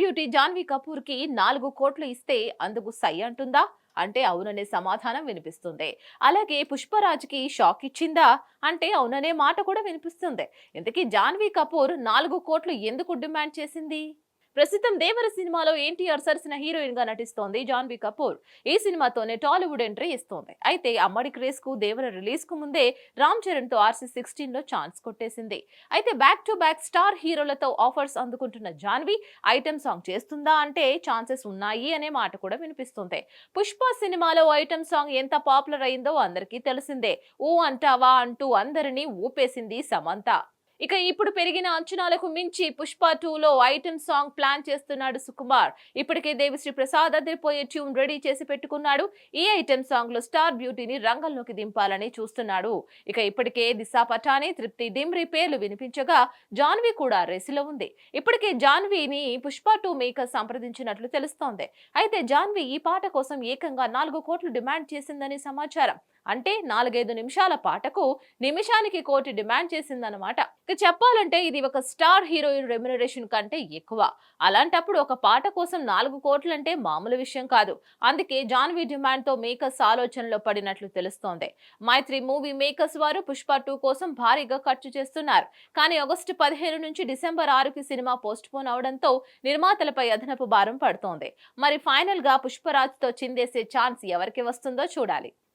Beauty Janhvi కపూర్కి నాలుగు కోట్లు ఇస్తే అందుకు సై అంటుందా? అంటే అవుననే సమాధానం వినిపిస్తుంది. అలాగే పుష్పరాజ్కి షాక్ ఇచ్చిందా? అంటే అవుననే మాట కూడా వినిపిస్తుంది. ఇంతకీ జాన్వీ కపూర్ నాలుగు కోట్లు ఎందుకు డిమాండ్ చేసింది? ప్రస్తుతం దేవర సినిమాలో ఎన్టీఆర్ సరసన హీరోయిన్గా నటిస్తోంది జాన్వీ కపూర్. ఈ సినిమాతోనే టాలీవుడ్ ఎంట్రీ ఇస్తోంది. అయితే అమ్మడి క్రేజ్కు దేవర రిలీజ్కు ముందే రామ్ చరణ్తో ఆర్సీ సిక్స్టీన్లో ఛాన్స్ కొట్టేసింది. అయితే బ్యాక్ టు బ్యాక్ స్టార్ హీరోలతో ఆఫర్స్ అందుకుంటున్న జాన్వి ఐటమ్ సాంగ్ చేస్తుందా అంటే ఛాన్సెస్ ఉన్నాయి అనే మాట కూడా వినిపిస్తుంది. పుష్ప సినిమాలో ఐటమ్ సాంగ్ ఎంత పాపులర్ అయిందో అందరికీ తెలిసిందే. ఊ అంటావా అంటూ అందరినీ ఊపేసింది సమంత. ఇక ఇప్పుడు పెరిగిన అంచనాలకు మించి పుష్ప టూలో ఐటమ్ సాంగ్ ప్లాన్ చేస్తున్నాడు సుకుమార్. ఇప్పటికే దేవిశ్రీ ప్రసాద్ అదిరిపోయే ట్యూన్ రెడీ చేసి పెట్టుకున్నాడు. ఈ ఐటమ్ సాంగ్లో స్టార్ బ్యూటీని రంగంలోకి దింపాలని చూస్తున్నాడు. ఇక ఇప్పటికే దిశా పటాని తృప్తి డిమ్రి పేర్లు వినిపించగా జాన్వి కూడా రేసులో ఉంది. ఇప్పటికే జాన్వీని పుష్ప టూ మేకర్ సంప్రదించినట్లు తెలుస్తోంది. అయితే జాన్వి ఈ పాట కోసం ఏకంగా నాలుగు కోట్లు డిమాండ్ చేసిందని సమాచారం. అంటే నాలుగైదు నిమిషాల పాటకు నిమిషానికి కోటి డిమాండ్ చేసిందనమాట ఇక చెప్పాలంటే ఇది ఒక స్టార్ హీరోయిన్ రెమ్యునరేషన్ కంటే ఎక్కువ. అలాంటప్పుడు ఒక పాట కోసం నాలుగు కోట్లంటే మామూలు విషయం కాదు. అందుకే జాన్వీ డిమాండ్తో మేకర్స్ ఆలోచనలో పడినట్లు తెలుస్తోంది. మైత్రి మూవీ మేకర్స్ వారు పుష్ప టూ కోసం భారీగా ఖర్చు చేస్తున్నారు. కానీ ఆగస్టు పదిహేను నుంచి డిసెంబర్ ఆరుకి సినిమా పోస్ట్ పోన్ అవడంతో నిర్మాతలపై అదనపు భారం పడుతోంది. మరి ఫైనల్గా పుష్పరాజ్తో చిందేసే ఛాన్స్ ఎవరికి వస్తుందో చూడాలి.